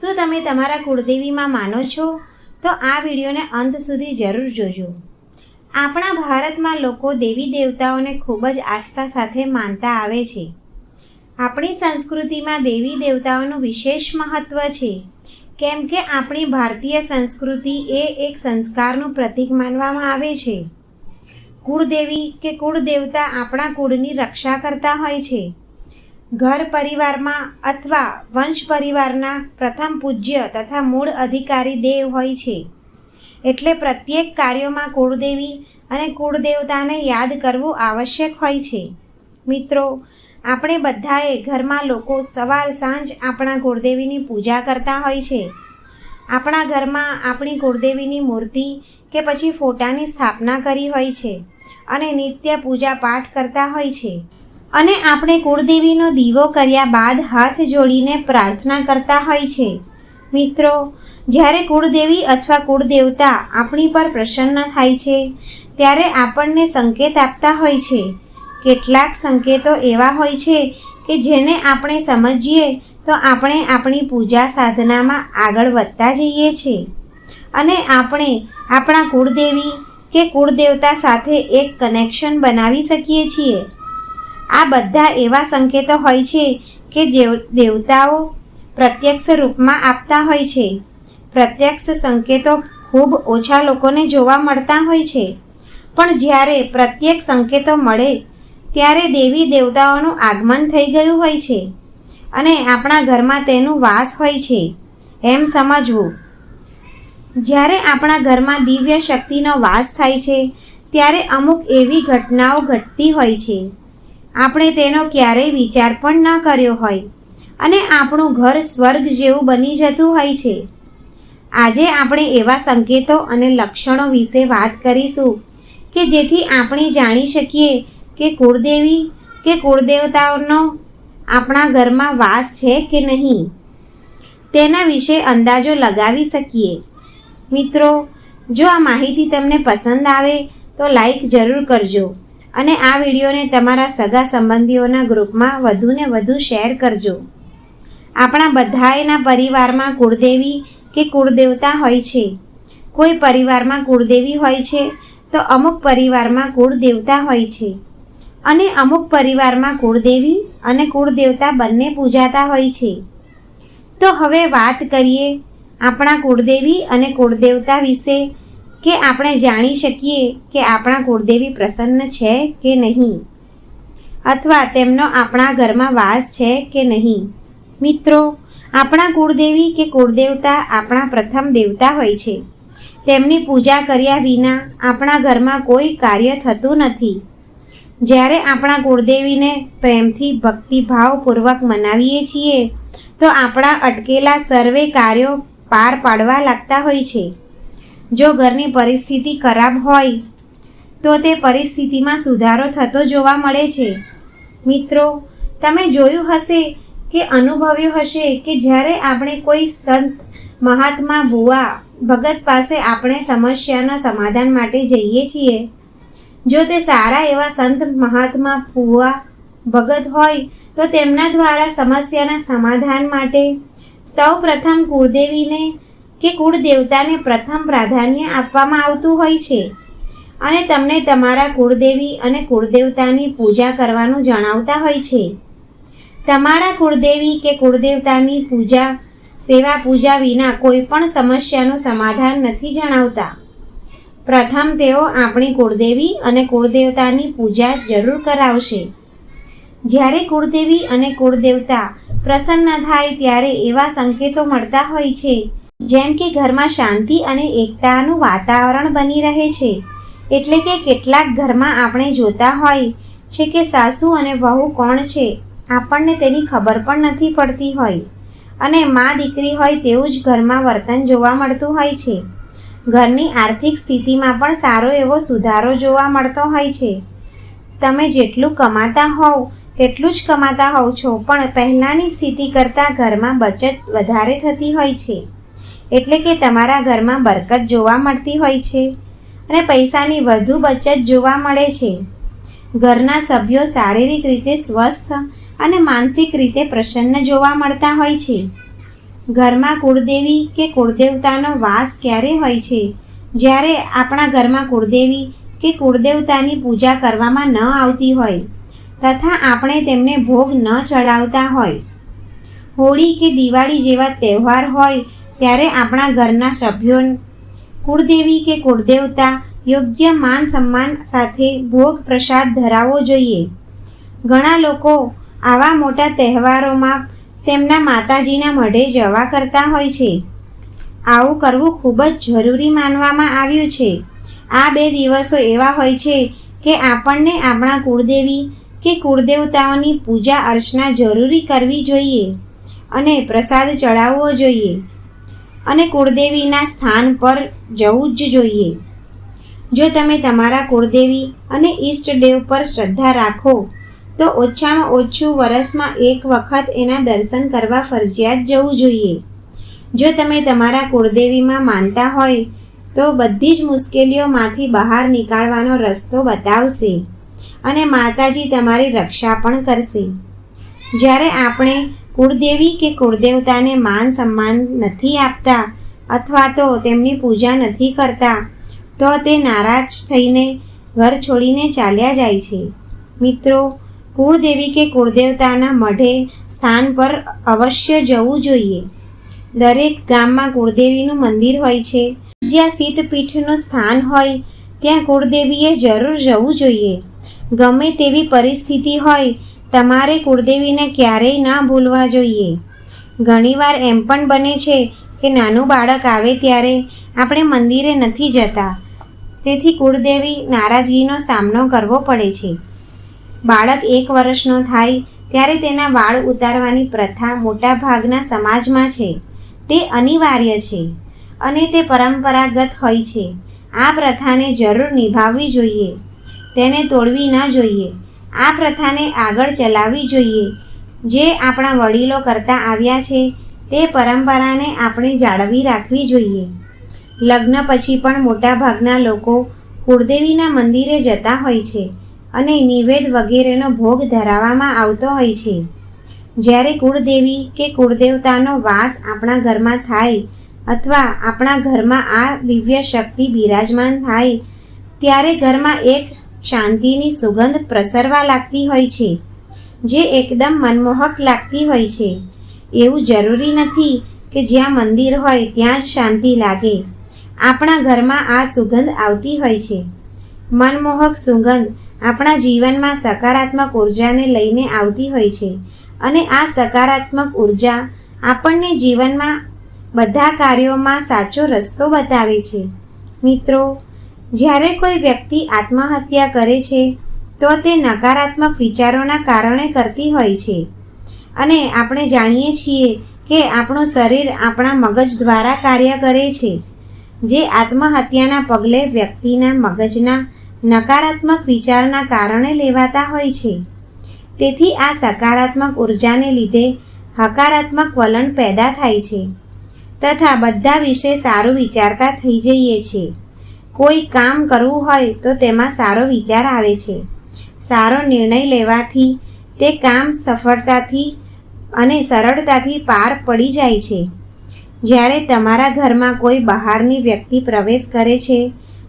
શું તમે તમારા કુળદેવીમાં માનો છો? તો આ વિડીયોને અંત સુધી જરૂર જોજો. આપણા ભારતમાં લોકો દેવી દેવતાઓને ખૂબ જ આસ્થા સાથે માનતા આવે છે. આપણી સંસ્કૃતિમાં દેવી દેવતાઓનું વિશેષ મહત્વ છે. કેમ કે આપણી ભારતીય સંસ્કૃતિ એ એક સંસ્કારનું પ્રતીક માનવામાં આવે છે. કુળદેવી કે કુળદેવતા આપણા કુળની રક્ષા કરતા હોય છે. ઘર પરિવારમાં અથવા વંશ પરિવારના પ્રથમ પૂજ્ય તથા મૂળ અધિકારી દેવ હોય છે. એટલે પ્રત્યેક કાર્યોમાં કુળદેવી અને કુળદેવતાને યાદ કરવું આવશ્યક હોય છે. મિત્રો, આપણે બધાએ ઘરમાં લોકો સવાર સાંજ આપણા કુળદેવીની પૂજા કરતા હોય છે. આપણા ઘરમાં આપણી કુળદેવીની મૂર્તિ કે પછી ફોટાની સ્થાપના કરી હોય છે અને નિત્ય પૂજા પાઠ કરતા હોય છે. અને આપણે કુળદેવીનો દીવો કર્યા બાદ હાથ જોડીને પ્રાર્થના કરતા હોય છે. મિત્રો, જ્યારે કુળદેવી અથવા કુળદેવતા આપણી પર પ્રસન્ન થાય છે, ત્યારે આપણને સંકેત આપતા હોય છે. કેટલાક સંકેતો એવા હોય છે કે જેને આપણે સમજીએ તો આપણે આપણી પૂજા સાધનામાં આગળ વધતા જઈએ છીએ અને આપણે આપણા કુળદેવી કે કુળદેવતા સાથે એક કનેક્શન બનાવી શકીએ છીએ. આ બધા એવા સંકેતો હોય છે કે દેવતાઓ પ્રત્યક્ષ રૂપમાં આપતા હોય છે. પ્રત્યક્ષ સંકેતો ખૂબ ઓછા લોકોને જોવા મળતા હોય છે. પણ જ્યારે પ્રત્યેક સંકેતો મળે, ત્યારે દેવી દેવતાઓનું આગમન થઈ ગયું હોય છે અને આપણા ઘરમાં તેનું વાસ હોય છે. એમ સમજવું. જ્યારે આપણા ઘરમાં દિવ્ય શક્તિનો વાસ થાય છે, ત્યારે અમુક એવી ઘટનાઓ ઘટતી હોય છે. આપણે તેનો ક્યારેય વિચાર પણ ન કર્યો હોય. અને આપણું ઘર સ્વર્ગ જેવું બની જતું હોય છે. આજે આપણે એવા સંકેતો અને લક્ષણો વિશે વાત કરીશું કે જેથી આપણે જાણી શકીએ કે કુળદેવી, કે કુળદેવતાઓનો આપણા ઘરમાં વાસ છે કે નહીં. તેના વિશે અંદાજો લગાવી શકીએ. મિત્રો, જો આ માહિતી તમને પસંદ આવે તો લાઈક જરૂર કરજો. અને આ વિડીયોને તમારા સગા સંબંધીઓના ગ્રુપમાં વધુને વધુ શેર કરજો. આપણા બધાયના પરિવારમાં કુળદેવી કે કુળદેવતા હોય છે. કોઈ પરિવારમાં કુળદેવી હોય છે, તો અમુક પરિવારમાં કુળદેવતા હોય છે. અને અમુક પરિવારમાં કુળદેવી અને કુળદેવતા બંને પૂજાતા હોય છે. તો હવે વાત કરીએ આપણા કુળદેવી અને કુળદેવતા વિશે કે આપણે જાણી શકીએ કે આપણા કુળદેવી પ્રસન્ન છે કે નહીં? અથવા તેમનો આપણા ઘરમાં વાસ છે કે નહીં? મિત્રો, આપણા કુળદેવી કે કુળદેવતા આપણા પ્રથમ દેવતા હોય છે. તેમની પૂજા કર્યા વિના આપણા ઘરમાં કોઈ કાર્ય થતું નથી. જ્યારે આપણા કુળદેવીને પ્રેમથી ભક્તિભાવપૂર્વક મનાવીએ છીએ, તો આપણા અટકેલા સર્વે કાર્યો પાર પાડવા લાગતા હોય છે. જો ઘરની પરિસ્થિતિ ખરાબ હોય, તો તે પરિસ્થિતિમાં સુધારો થતો જોવા મળે છે. મિત્રો, તમે જોયું હશે કે અનુભવ્યું હશે કે જ્યારે આપણે કોઈ સંત મહાત્મા ભુવા ભગત પાસે આપણે સમસ્યાના સમાધાન માટે જઈએ છીએ, જો તે સારા એવા સંત મહાત્મા ભુવા ભગત હોય, તો તેમના દ્વારા સમસ્યાના સમાધાન માટે સૌ પ્રથમ કુળદેવીને કે કુળદેવતાને પ્રથમ પ્રાધાન્ય આપવામાં આવતું હોય છે. અને તમને તમારા કુળદેવી અને કુળદેવતાની પૂજા કરવાનું જણાવતા હોય છે. તમારા કુળદેવી કે કુળદેવતાની પૂજા, સેવા પૂજા વિના કોઈ પણ સમસ્યાનું સમાધાન નથી જણાવતા. પ્રથમ તેઓ આપણી કુળદેવી અને કુળદેવતાની પૂજા જરૂર કરાવશે. જ્યારે કુળદેવી અને કુળદેવતા પ્રસન્ન થાય ત્યારે એવા સંકેતો મળતા હોય છે જેમ કે ઘરમાં શાંતિ અને એકતાનું વાતાવરણ બની રહે છે. એટલે કે કેટલાક ઘરમાં આપણે જોતા હોય છે કે સાસુ અને વહુ કોણ છે, આપણને તેની ખબર પણ નથી પડતી હોય. અને મા દીકરી હોય તેવું જ ઘરમાં વર્તન જોવા મળતું હોય છે. ઘરની આર્થિક સ્થિતિમાં પણ સારો એવો સુધારો જોવા મળતો હોય છે. તમે જેટલું કમાતા હોવ, તેટલું જ કમાતા હોવ છો, પણ પહેલાંની સ્થિતિ કરતાં ઘરમાં બચત વધારે થતી હોય છે. એટલે કે તમારા ઘરમાં બરકત જોવા મળતી હોય છે અને પૈસાની વધુ બચત જોવા મળે છે. ઘરના સભ્યો શારીરિક રીતે સ્વસ્થ અને માનસિક રીતે પ્રસન્ન જોવા મળતા હોય છે. ઘરમાં કુળદેવી કે કુળદેવતાનો વાસ ક્યારે હોય છે? જ્યારે આપણા ઘરમાં કુળદેવી કે કુળદેવતાની પૂજા કરવામાં ન આવતી હોય, તથા આપણે તેમને ભોગ ન ચડાવતા હોય. હોળી કે દિવાળી જેવા તહેવાર હોય ત્યારે આપણા ઘરના સભ્યો કુળદેવી કે કુળદેવતા યોગ્ય માન સન્માન સાથે ભોગ પ્રસાદ ધરાવવો જોઈએ. ઘણા લોકો આવા મોટા તહેવારોમાં તેમના માતાજીના મઢે જવા કરતા હોય છે. આવું કરવું ખૂબ જ જરૂરી માનવામાં આવ્યું છે. આ બે દિવસો એવા હોય છે કે આપણને આપણા કુળદેવી કે કુળદેવતાઓની પૂજા અર્ચના જરૂરી કરવી જોઈએ અને પ્રસાદ ચડાવવો જોઈએ. અને કુળદેવીના સ્થાન પર જવું જ જોઈએ. જો તમે તમારા કુળદેવી અને ઈષ્ટદેવ પર શ્રદ્ધા રાખો, તો ઓછામાં ઓછું વર્ષમાં એક વખત એના દર્શન કરવા ફરજિયાત જવું જોઈએ. જો તમે તમારા કુળદેવીમાં માનતા હોય, તો બધી જ મુશ્કેલીઓમાંથી બહાર નીકાળવાનો રસ્તો બતાવશે અને માતાજી તમારી રક્ષા પણ કરશે. જ્યારે આપણે કુળદેવી કે કુળદેવતાને માન સન્માન નથી આપતા અથવા તો તેમની પૂજા નથી કરતા, તો તે નારાજ થઈને ઘર છોડીને ચાલ્યા જાય છે. મિત્રો, કુળદેવી કે કુળદેવતાના મઢે સ્થાન પર અવશ્ય જવું જોઈએ. દરેક ગામમાં કુળદેવીનું મંદિર હોય છે. જ્યાં શીતપીઠનું સ્થાન હોય, ત્યાં કુળદેવીએ જરૂર જવું જોઈએ. ગમે તેવી પરિસ્થિતિ હોય તમારે કુળદેવીને ક્યારેય ના ભૂલવા જોઈએ. ઘણીવાર એમ પણ બને છે કે નાનું બાળક આવે ત્યારે આપણે મંદિરે નથી જતા. તેથી કુળદેવી નારાજગીનો સામનો કરવો પડે છે. બાળક એક વર્ષનો થાય ત્યારે તેના વાળ ઉતારવાની પ્રથા મોટા ભાગના સમાજમાં છે. તે અનિવાર્ય છે અને તે પરંપરાગત હોય છે. આ પ્રથાને જરૂર નિભાવવી જોઈએ. તેને તોડવી ન જોઈએ. આ પ્રથાને આગળ ચલાવવી જોઈએ. જે આપણા વડીલો કરતા આવ્યા છે, તે પરંપરાને આપણે જાળવી રાખવી જોઈએ. લગ્ન પછી પણ મોટાભાગના લોકો કુળદેવીના મંદિરે જતા હોય છે અને નિવેદ વગેરેનો ભોગ ધરાવવામાં આવતો હોય છે. જ્યારે કુળદેવી કે કુળદેવતાનો વાસ આપણા ઘરમાં થાય અથવા આપણા ઘરમાં આ દિવ્ય શક્તિ બિરાજમાન થાય, ત્યારે ઘરમાં એક શાંતિની સુગંધ પ્રસરવા લાગતી હોય છે, જે એકદમ મનમોહક લાગતી હોય છે. એવું જરૂરી નથી કે જ્યાં મંદિર હોય ત્યાં જ શાંતિ લાગે. આપણા ઘરમાં આ સુગંધ આવતી હોય છે. મનમોહક સુગંધ આપણા જીવનમાં સકારાત્મક ઉર્જાને લઈને આવતી હોય છે અને આ સકારાત્મક ઊર્જા આપણને જીવનમાં બધા કાર્યોમાં સાચો રસ્તો બતાવે છે. મિત્રો જ્યારે કોઈ વ્યક્તિ આત્મહત્યા કરે છે, તો તે નકારાત્મક વિચારોના કારણે કરતી હોય છે. અને આપણે જાણીએ છીએ કે આપણું શરીર આપણા મગજ દ્વારા કાર્ય કરે છે, જે આત્મહત્યાના પગલે વ્યક્તિના મગજના નકારાત્મક વિચારના કારણે લેવાતા હોય છે. તેથી આ સકારાત્મક ઉર્જાને લીધે હકારાત્મક વલણ પેદા થાય છે, તથા બધા વિશે સારું વિચારતા થઈ જઈએ છીએ. કોઈ કામ કરવું હોય તો તેમાં સારો વિચાર આવે છે. સારો નિર્ણય લેવાથી તે કામ સફળતાથી અને સરળતાથી પાર પડી જાય છે. જ્યારે તમારા ઘરમાં કોઈ બહારની વ્યક્તિ પ્રવેશ કરે છે,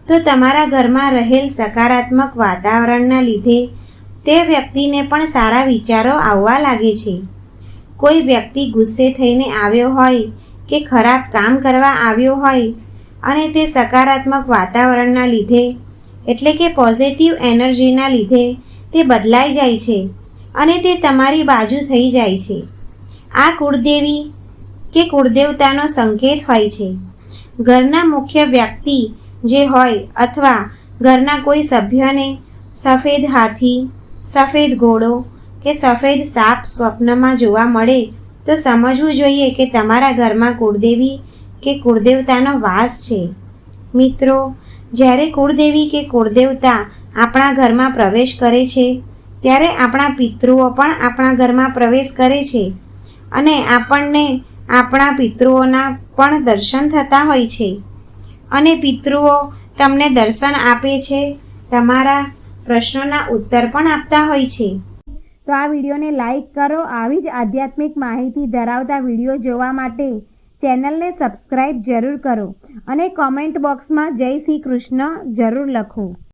તો તમારા ઘરમાં રહેલ સકારાત્મક વાતાવરણના લીધે તે વ્યક્તિને પણ સારા વિચારો આવવા લાગે છે. કોઈ વ્યક્તિ ગુસ્સે થઈને આવ્યો હોય કે ખરાબ કામ કરવા આવ્યો હોય અને તે સકારાત્મક વાતાવરણના લીધે, એટલે કે પોઝિટિવ એનર્જીના લીધે, તે બદલાઈ જાય છે અને તે તમારી બાજુ થઈ જાય છે. આ કુળદેવી કે કુળદેવતાનો સંકેત હોય છે. ઘરના મુખ્ય વ્યક્તિ જે હોય અથવા ઘરના કોઈ સભ્યને સફેદ હાથી, સફેદ ઘોડો કે સફેદ સાપ સ્વપ્નમાં જોવા મળે તો સમજવું જોઈએ કે તમારા ઘરમાં કુળદેવી કે કુળદેવતાનો વાસ છે. મિત્રો, જ્યારે કુળદેવી કે કુળદેવતા આપણા ઘરમાં પ્રવેશ કરે છે, ત્યારે આપણા પિતૃઓ પણ આપણા ઘરમાં પ્રવેશ કરે છે અને આપણને આપણા પિતૃઓના પણ દર્શન થતા હોય છે. અને પિતૃઓ તમને દર્શન આપે છે, તમારા પ્રશ્નોના ઉત્તર પણ આપતા હોય છે. તો આ વિડીયોને લાઈક કરો, આવી જ આધ્યાત્મિક માહિતી ધરાવતા વીડિયો જોવા માટે ચેનલને સબસ્ક્રાઈબ જરૂર કરો અને કોમેન્ટ બોક્સમાં જય શ્રી કૃષ્ણ જરૂર લખો.